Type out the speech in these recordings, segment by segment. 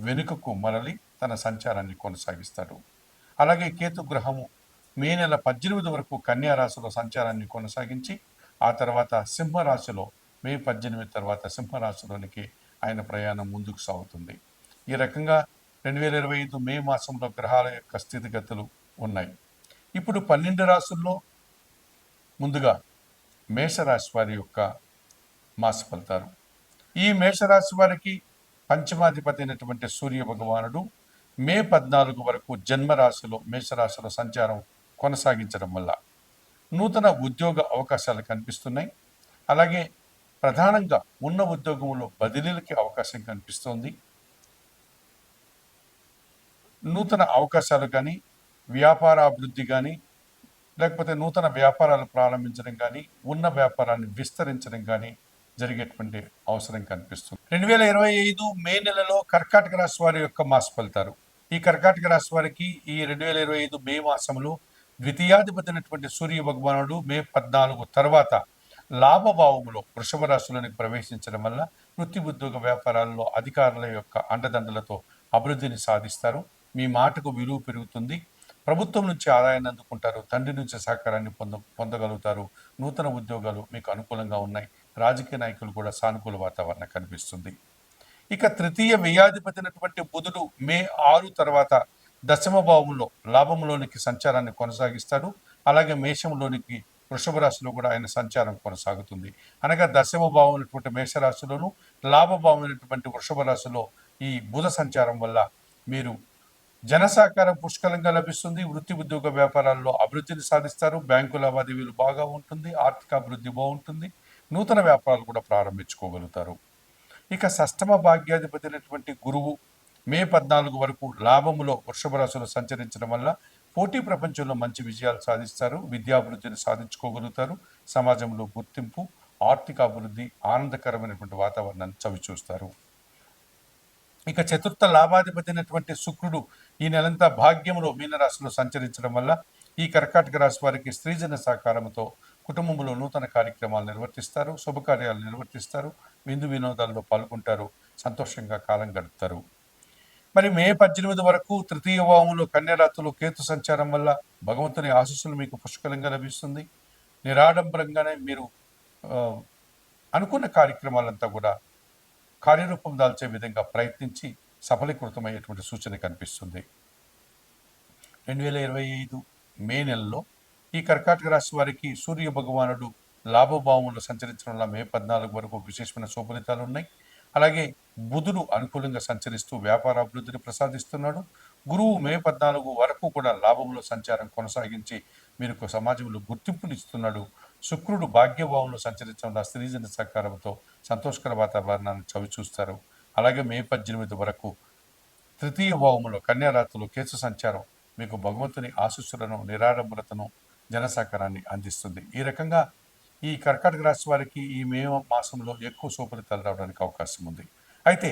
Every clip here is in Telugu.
వెనుకకు మరలి తన సంచారాన్ని కొనసాగిస్తాడు. అలాగే కేతు గ్రహము మే నెల పద్దెనిమిది వరకు కన్యారాశిలో సంచారాన్ని కొనసాగించి ఆ తర్వాత సింహరాశిలో మే పద్దెనిమిది తర్వాత సింహరాశిలోనికి ఆయన ప్రయాణం ముందుకు సాగుతుంది. ఈ రకంగా రెండు వేల ఇరవై ఐదు మే మాసంలో గ్రహాల యొక్క స్థితిగతులు ఉన్నాయి. ఇప్పుడు పన్నెండు రాశుల్లో ముందుగా మేషరాశి వారి యొక్క మాస ఫలితాలు. ఈ మేషరాశి వారికి పంచమాధిపతి అయినటువంటి సూర్య భగవానుడు మే పద్నాలుగు వరకు జన్మరాశిలో మేషరాశిలో సంచారం కొనసాగించడం వల్ల నూతన ఉద్యోగ అవకాశాలు కనిపిస్తున్నాయి. అలాగే ప్రధానంగా ఉన్న ఉద్యోగంలో బదిలీలకి అవకాశం కనిపిస్తోంది. నూతన అవకాశాలు కానీ వ్యాపార అభివృద్ధి కానీ లేకపోతే నూతన వ్యాపారాలు ప్రారంభించడం కానీ ఉన్న వ్యాపారాన్ని విస్తరించడం కానీ జరిగేటువంటి అవసరం కనిపిస్తుంది. రెండు వేల ఇరవై ఐదు మే నెలలో కర్కాటక రాశి వారి యొక్క మాస ఫలితాలు. ఈ కర్కాటక రాశి వారికి ఈ రెండు వేల ఇరవై ఐదు మే మాసంలో ద్వితీయాధిపతి అయినటువంటి సూర్య భగవానుడు మే పద్నాలుగు తర్వాత లాభభావములో వృషభ రాశిలోనికి ప్రవేశించడం వల్ల వృత్తి ఉద్యోగ వ్యాపారాల్లో అధికారుల యొక్క అండదండలతో అభివృద్ధిని సాధిస్తారు. మీ మాటకు విలువ పెరుగుతుంది. ప్రభుత్వం నుంచి ఆదాయాన్ని అందుకుంటారు. తండ్రి నుంచి సహకారాన్ని పొంద పొందగలుగుతారు. నూతన ఉద్యోగాలు మీకు అనుకూలంగా ఉన్నాయి. రాజకీయ నాయకులు కూడా సానుకూల వాతావరణం కనిపిస్తుంది. ఇక తృతీయ వ్యయాధిపతినటువంటి బుధుడు మే ఆరు తర్వాత దశమ భావంలో లాభంలోనికి సంచారాన్ని కొనసాగిస్తాడు. అలాగే మేషంలోనికి వృషభ రాశిలో కూడా ఆయన సంచారం కొనసాగుతుంది. అనగా దశమ భావం అయినటువంటి మేషరాశిలోను లాభభావం అయినటువంటి వృషభ రాశిలో ఈ బుధ సంచారం వల్ల మీరు జనసహకారం పుష్కలంగా లభిస్తుంది. వృత్తి ఉద్యోగ వ్యాపారాల్లో అభివృద్ధిని సాధిస్తారు. బ్యాంకు లావాదేవీలు బాగా ఉంటుంది. ఆర్థిక అభివృద్ధి బాగుంటుంది. నూతన వ్యాపారాలు కూడా ప్రారంభించుకోగలుగుతారు. ఇక సష్టమ భాగ్యాధిపతి అయినటువంటి గురువు మే పద్నాలుగు వరకు లాభములో వృషభ రాశులు సంచరించడం వల్ల పోటీ ప్రపంచంలో మంచి విజయాలు సాధిస్తారు విద్యాభివృద్ధిని సాధించుకోగలుగుతారు సమాజంలో గుర్తింపు ఆర్థిక అభివృద్ధి ఆనందకరమైనటువంటి వాతావరణాన్ని చవిచూస్తారు. ఇక చతుర్థ లాభాధిపతి అయినటువంటి శుక్రుడు ఈ నెలంతా భాగ్యములో మీనరాశిలో సంచరించడం వల్ల ఈ కర్కాటక రాశి వారికి స్త్రీజన సహకారంతో కుటుంబంలో నూతన కార్యక్రమాలు నిర్వర్తిస్తారు శుభకార్యాలు నిర్వర్తిస్తారు విందు వినోదాల్లో పాల్గొంటారు సంతోషంగా కాలం గడుపుతారు. మరి మే పద్దెనిమిది వరకు తృతీయ భావంలో కన్యరాత్రులు కేతు సంచారం వల్ల భగవంతుని ఆశీస్సులు మీకు పుష్కలంగా లభిస్తుంది. నిరాడంబరంగానే మీరు అనుకున్న కార్యక్రమాలంతా కూడా కార్యరూపం దాల్చే విధంగా ప్రయత్నించి సఫలీకృతమయ్యేటువంటి సూచన కనిపిస్తుంది. రెండు వేల ఇరవై ఐదు మే నెలలో ఈ కర్కాటక రాశి వారికి సూర్య భగవానుడు లాభభావంలో సంచరించడం వల్ల మే పద్నాలుగు వరకు విశేషమైన శుభలితాలు ఉన్నాయి. అలాగే బుధుడు అనుకూలంగా సంచరిస్తూ వ్యాపార అభివృద్ధిని ప్రసాదిస్తున్నాడు. గురువు మే పద్నాలుగు వరకు కూడా లాభంలో సంచారం కొనసాగించి మీరు సమాజంలో గుర్తింపునిస్తున్నాడు. శుక్రుడు భాగ్యభావంలో సంచరించడం వల్ల స్త్రీజన సహకారంతో సంతోషకర వాతావరణాన్ని చవి చూస్తారు. అలాగే మే పద్దెనిమిది వరకు తృతీయ భావములో కన్యారాత్రులు కేసు సంచారం మీకు భగవంతుని ఆశస్సులను నిరాడంబరతను జనసహకారాన్ని అందిస్తుంది. ఈ రకంగా ఈ కర్కాటక రాశి వారికి ఈ మే మాసంలో ఎక్కువ సుఫలితాలు రావడానికి అవకాశం ఉంది. అయితే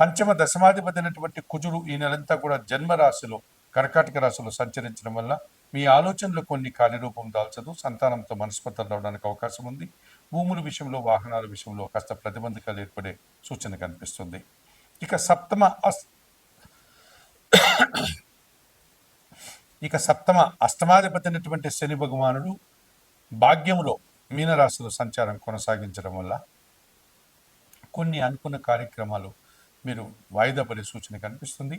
పంచమ దశమాధిపతి అయినటువంటి కుజుడు ఈ నెలంతా కూడా జన్మ రాశిలో కర్కాటక రాశిలో సంచరించడం వల్ల మీ ఆలోచనలు కొన్ని కార్యరూపం దాల్చదు సంతానంతో మనస్పర్ధలు రావడానికి అవకాశం ఉంది. భూముల విషయంలో వాహనాల విషయంలో కాస్త ప్రతిబంధకాలు ఏర్పడే సూచన కనిపిస్తుంది. ఇక సప్తమ అస్ ఇక సప్తమ అష్టమాధిపతి అయినటువంటి శని భగవానుడు భాగ్యములో మీనరాశిలో సంచారం కొనసాగించడం వల్ల కొన్ని అనుకున్న కార్యక్రమాలు మీరు వాయిదా పడే సూచన కనిపిస్తుంది.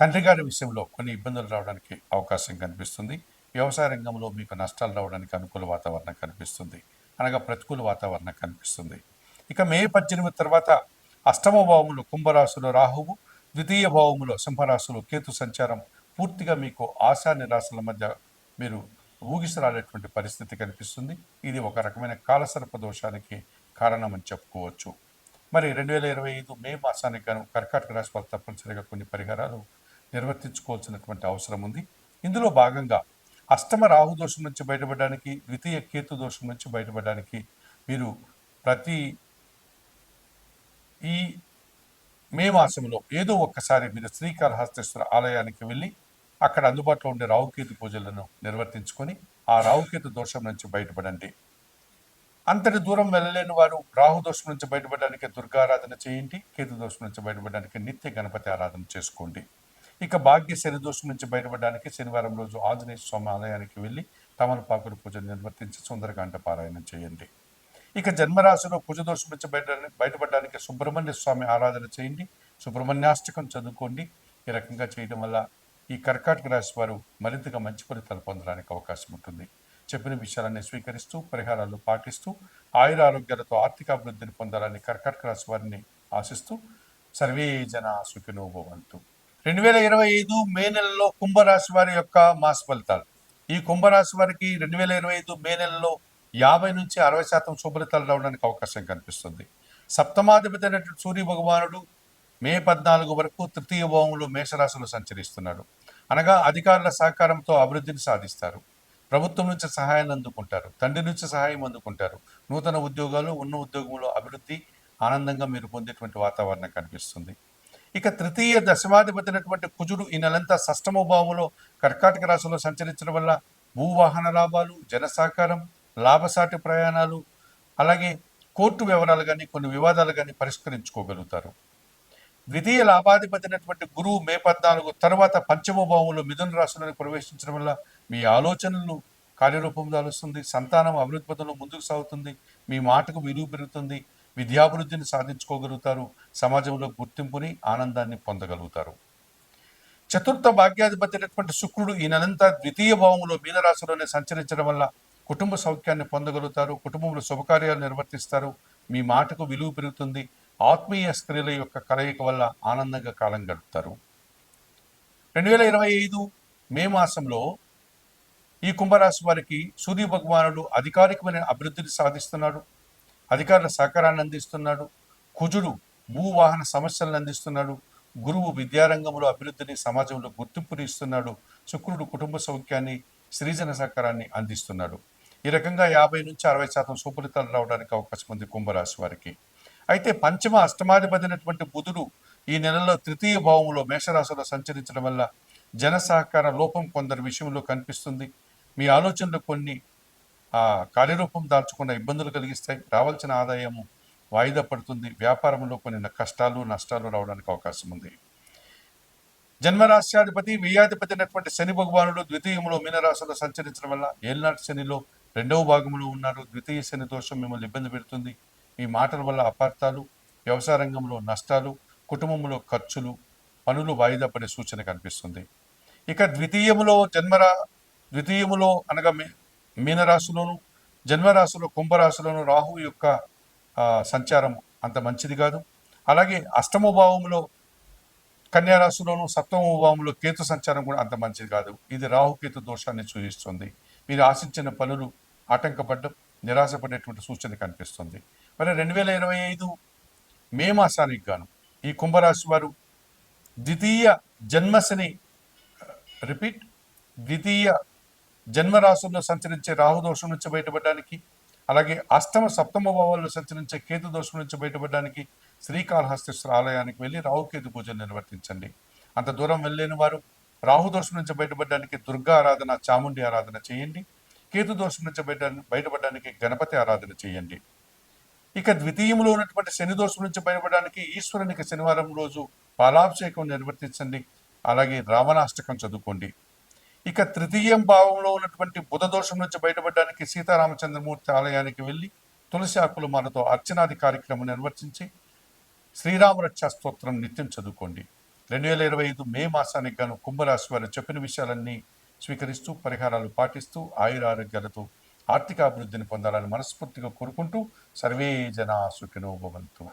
తండ్రి గారి విషయంలో కొన్ని ఇబ్బందులు రావడానికి అవకాశం కనిపిస్తుంది. వ్యవసాయ రంగంలో మీకు నష్టాలు రావడానికి అనుకూల వాతావరణం కనిపిస్తుంది. అనగా ప్రతికూల వాతావరణం కనిపిస్తుంది. ఇక మే పద్దెనిమిది తర్వాత అష్టమ భావములో కుంభరాశిలో రాహువు ద్వితీయ భావములో సింహరాశిలో కేతు సంచారం పూర్తిగా మీకు ఆశా నిరాశల మధ్య మీరు ఊగిసరాడేటువంటి పరిస్థితి కనిపిస్తుంది. ఇది ఒక రకమైన కాలసర్ప దోషానికి కారణమని చెప్పుకోవచ్చు. మరి రెండు వేల ఇరవై ఐదు మే మాసానికి గాను కర్కాటక రాశి వారు తప్పనిసరిగా కొన్ని పరిహారాలు నిర్వర్తించుకోవాల్సినటువంటి అవసరం ఉంది. ఇందులో భాగంగా అష్టమ రాహు దోషం నుంచి బయటపడడానికి ద్వితీయ కేతు దోషం నుంచి బయటపడడానికి మీరు ప్రతి ఈ మే మాసంలో ఏదో ఒక్కసారి మీరు శ్రీకాళహస్తేశ్వర ఆలయానికి వెళ్ళి అక్కడ అందుబాటులో ఉండే రావుకేతు పూజలను నిర్వర్తించుకొని ఆ రావుకేతు దోషం నుంచి బయటపడండి. అంతటి దూరం వెళ్ళలేని వారు రాహు దోషం నుంచి బయటపడడానికి దుర్గారాధన చేయండి కేతు దోషం నుంచి బయటపడడానికి నిత్య గణపతి ఆరాధన చేసుకోండి. ఇక భాగ్య శని దోషం నుంచి బయటపడడానికి శనివారం రోజు ఆంజనేయ స్వామి ఆలయానికి వెళ్ళి తమలపాకుల పూజ నిర్వర్తించి సుందరకాండ పారాయణం చేయండి. ఇక జన్మరాశిలో కుజదోషం నుంచి బయట బయటపడడానికి సుబ్రహ్మణ్య స్వామి ఆరాధన చేయండి సుబ్రహ్మణ్యాష్టకం చదువుకోండి ఈ రకంగా చేయడం వల్ల ఈ కర్కాటక రాశి వారు మరింతగా మంచి ఫలితాలు పొందడానికి అవకాశం ఉంటుంది. చెప్పిన విషయాలన్నీ స్వీకరిస్తూ పరిహారాలు పాటిస్తూ ఆయుర ఆరోగ్యాలతో ఆర్థిక అభివృద్ధిని పొందాలని కర్కాటక రాశి వారిని ఆశిస్తూ సర్వే జన సుఖినో భవంతు. రెండు వేల ఇరవై ఐదు మే నెలలో కుంభరాశి వారి యొక్క మాస ఫలితాలు. ఈ కుంభరాశి వారికి రెండు వేల ఇరవై ఐదు మే నెలలో యాభై నుంచి అరవై శాతం శుభలితాలు రావడానికి అవకాశం కనిపిస్తుంది. సప్తమాధిపతి అయినటువంటి సూర్య భగవానుడు మే పద్నాలుగు వరకు తృతీయ భోగంలో మేషరాశులు సంచరిస్తున్నారు. అనగా అధికారుల సహకారంతో అభివృద్ధిని సాధిస్తారు. ప్రభుత్వం నుంచి సహాయాన్ని అందుకుంటారు. తండ్రి నుంచి సహాయం అందుకుంటారు. నూతన ఉద్యోగాలు ఉన్న ఉద్యోగంలో అభివృద్ధి ఆనందంగా మీరు పొందేటువంటి వాతావరణం కనిపిస్తుంది. ఇక తృతీయ దశమాధిపతినటువంటి కుజుడు ఈ నెలంతా సష్టమ భావంలో కర్కాటక రాశిలో సంచరించడం వల్ల భూవాహన లాభాలు జన సహకారం లాభసాటి ప్రయాణాలు అలాగే కోర్టు వివరాలు కానీ కొన్ని వివాదాలు కానీ పరిష్కరించుకోగలుగుతారు. ద్వితీయ లాభాధిపతి అయినటువంటి గురువు మే పద్నాలుగు తర్వాత పంచమ భావంలో మిథున రాశులను ప్రవేశించడం వల్ల మీ ఆలోచనలను కార్యరూపం దాలుస్తుంది సంతానం అభివృద్ధి పథంలో ముందుకు సాగుతుంది మీ మాటకు విలువ పెరుగుతుంది విద్యాభివృద్ధిని సాధించుకోగలుగుతారు సమాజంలో గుర్తింపుని ఆనందాన్ని పొందగలుగుతారు. చతుర్థ భాగ్యాధిపతి అయినటువంటి శుక్రుడు ఈ నెలంతా ద్వితీయ భావంలో మీనరాశిలోనే సంచరించడం వల్ల కుటుంబ సౌఖ్యాన్ని పొందగలుగుతారు కుటుంబంలో శుభకార్యాలు నిర్వర్తిస్తారు మీ మాటకు విలువ పెరుగుతుంది ఆత్మీయ స్త్రీల యొక్క కలయిక వల్ల ఆనందంగా కాలం గడుపుతారు. రెండు వేల ఇరవై ఐదు మే మాసంలో ఈ కుంభరాశి వారికి సూర్య భగవానుడు అధికారికమైన అభివృద్ధిని సాధిస్తున్నాడు. అధికారుల సహకారాన్ని అందిస్తున్నాడు. కుజుడు భూవాహన సమస్యలను అందిస్తున్నాడు. గురువు విద్యారంగంలో అభివృద్ధిని సమాజంలో గుర్తింపుని ఇస్తున్నాడు శుక్రుడు కుటుంబ సౌఖ్యాన్ని సృజన సహకారాన్ని అందిస్తున్నాడు. ఈ రకంగా యాభై నుంచి అరవై శాతం సుఫలితాలు రావడానికి అవకాశం ఉంది కుంభరాశి వారికి. అయితే పంచమ అష్టమాధిపతినటువంటి బుధుడు ఈ నెలలో తృతీయ భావంలో మేషరాశిలో సంచరించడం వల్ల జన సహకార లోపం కొందరి విషయంలో కనిపిస్తుంది. మీ ఆలోచనలు కొన్ని ఆ కార్యరూపం దాల్చుకున్న ఇబ్బందులు కలిగిస్తాయి. రావాల్సిన ఆదాయము వాయిదా పడుతుంది. వ్యాపారంలో కొన్ని కష్టాలు నష్టాలు రావడానికి అవకాశం ఉంది. జన్మరాశ్యాధిపతి వ్యయాధిపతి అయినటువంటి శని భగవానుడు ద్వితీయంలో మీనరాశిలో సంచరించడం వల్ల ఏళ్ళనాటి శనిలో రెండవ భాగంలో ఉన్నారు. ద్వితీయ శని దోషం మిమ్మల్ని ఇబ్బంది పెడుతుంది. ఈ మాటల వల్ల అపార్థాలు వ్యవసాయ రంగంలో నష్టాలు కుటుంబంలో ఖర్చులు పనులు వాయిదా పడే సూచన కనిపిస్తుంది. ఇక ద్వితీయములో జన్మరా ద్వితీయములో అనగా మీ మీనరాశిలోను జన్మరాశిలో కుంభరాశిలోను రాహు యొక్క సంచారం అంత మంచిది కాదు. అలాగే అష్టమ భావంలో కన్యారాశిలోను సప్తమ భావంలో కేతు సంచారం కూడా అంత మంచిది కాదు. ఇది రాహుకేతు దోషాన్ని సూచిస్తుంది. మీరు ఆశించిన పనులు ఆటంకపడ్డం నిరాశపడేటువంటి సూచన కనిపిస్తుంది. మరి రెండు వేల ఇరవై ఐదు మే మాసానికి గాను ఈ కుంభరాశి వారు ద్వితీయ జన్మశని రిపీట్ ద్వితీయ జన్మరాశుల్లో సంచరించే రాహు దోషం నుంచి బయటపడడానికి అలాగే అష్టమ సప్తమ భావాల్లో సంచరించే కేతు దోషం నుంచి బయటపడడానికి శ్రీకాళహస్తేశ్వర ఆలయానికి వెళ్ళి రాహుకేతు పూజలు నిర్వర్తించండి. అంత దూరం వెళ్ళలేని వారు రాహు దోషం నుంచి బయటపడడానికి దుర్గా ఆరాధన చాముండి ఆరాధన చేయండి. కేతు దోషం నుంచి బయట బయటపడడానికి గణపతి ఆరాధన చేయండి. ఇక ద్వితీయంలో ఉన్నటువంటి శని దోషం నుంచి బయటపడడానికి ఈశ్వరునికి శనివారం రోజు పాలాభిషేకం నిర్వర్తించండి. అలాగే రావణాష్టకం చదువుకోండి. ఇక తృతీయం భావంలో ఉన్నటువంటి బుధ దోషం నుంచి బయటపడడానికి సీతారామచంద్రమూర్తి ఆలయానికి వెళ్ళి తులసి ఆకులు మనతో అర్చనాది కార్యక్రమం నిర్వర్తించి శ్రీరామరక్ష స్తోత్రం నిత్యం చదువుకోండి. రెండు వేల ఇరవై ఐదు మే మాసానికి గాను కుంభరాశి వారు చెప్పిన విషయాలన్నీ స్వీకరిస్తూ పరిహారాలు పాటిస్తూ ఆయురారోగ్యాలతో ఆర్థిక అభివృద్ధిని పొందాలని మనస్ఫూర్తిగా కోరుకుంటూ సర్వే జనా సుఖినో భవంతు.